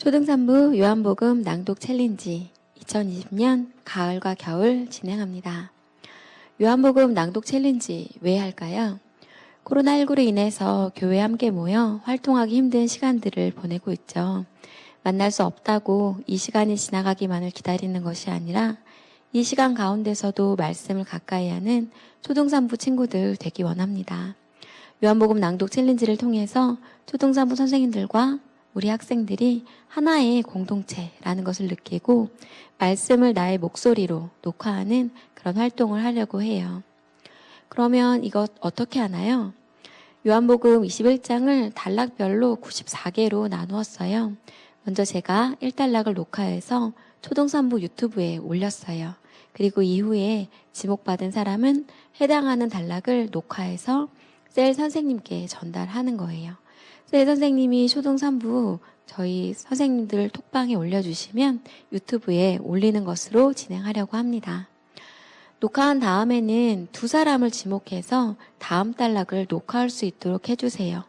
초등산부 요한복음 낭독 챌린지 2020년 가을과 겨울 진행합니다. 요한복음 낭독 챌린지 왜 할까요? 코로나19로 인해서 교회 함께 모여 활동하기 힘든 시간들을 보내고 있죠. 만날 수 없다고 이 시간이 지나가기만을 기다리는 것이 아니라 이 시간 가운데서도 말씀을 가까이 하는 초등산부 친구들 되기 원합니다. 요한복음 낭독 챌린지를 통해서 초등산부 선생님들과 우리 학생들이 하나의 공동체라는 것을 느끼고 말씀을 나의 목소리로 녹화하는 그런 활동을 하려고 해요. 그러면 이것 어떻게 하나요? 요한복음 21장을 단락별로 94개로 나누었어요. 먼저 제가 1단락을 녹화해서 초등산부 유튜브에 올렸어요. 그리고 이후에 지목받은 사람은 해당하는 단락을 녹화해서 셀 선생님께 전달하는 거예요. 셀 선생님이 초등산부 저희 선생님들 톡방에 올려주시면 유튜브에 올리는 것으로 진행하려고 합니다. 녹화한 다음에는 두 사람을 지목해서 다음 단락을 녹화할 수 있도록 해주세요.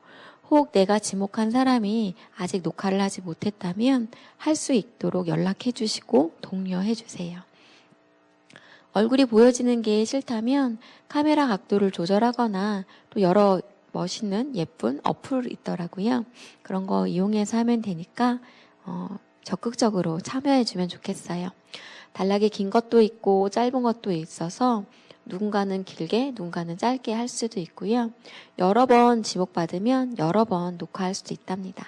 혹 내가 지목한 사람이 아직 녹화를 하지 못했다면 할 수 있도록 연락해 주시고 독려해 주세요. 얼굴이 보여지는 게 싫다면 카메라 각도를 조절하거나 또 여러 멋있는 예쁜 어플 있더라고요. 그런 거 이용해서 하면 되니까 어, 적극적으로 참여해 주면 좋겠어요. 단락이 긴 것도 있고 짧은 것도 있어서 누군가는 길게, 누군가는 짧게 할 수도 있고요. 여러 번 지목받으면 여러 번 녹화할 수도 있답니다.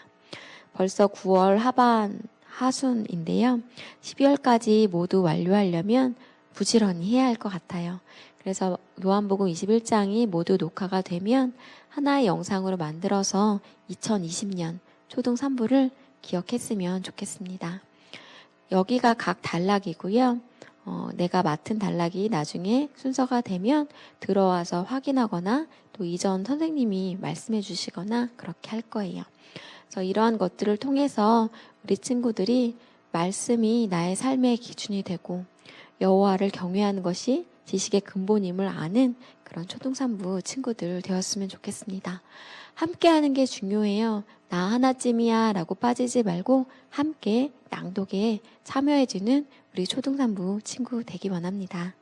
벌써 9월 하반, 하순인데요. 12월까지 모두 완료하려면 부지런히 해야 할 것 같아요. 그래서 요한복음 21장이 모두 녹화가 되면 하나의 영상으로 만들어서 2020년 초등 3부를 기억했으면 좋겠습니다. 여기가 각 단락이고요. 어, 내가 맡은 단락이 나중에 순서가 되면 들어와서 확인하거나 또 이전 선생님이 말씀해 주시거나 그렇게 할 거예요. 그래서 이러한 것들을 통해서 우리 친구들이 말씀이 나의 삶의 기준이 되고 여호와를 경외하는 것이 지식의 근본임을 아는 그런 초등산부 친구들 되었으면 좋겠습니다. 함께 하는 게 중요해요. 나 하나쯤이야 라고 빠지지 말고 함께 낭독에 참여해주는 우리 초등산부 친구 되기 원합니다.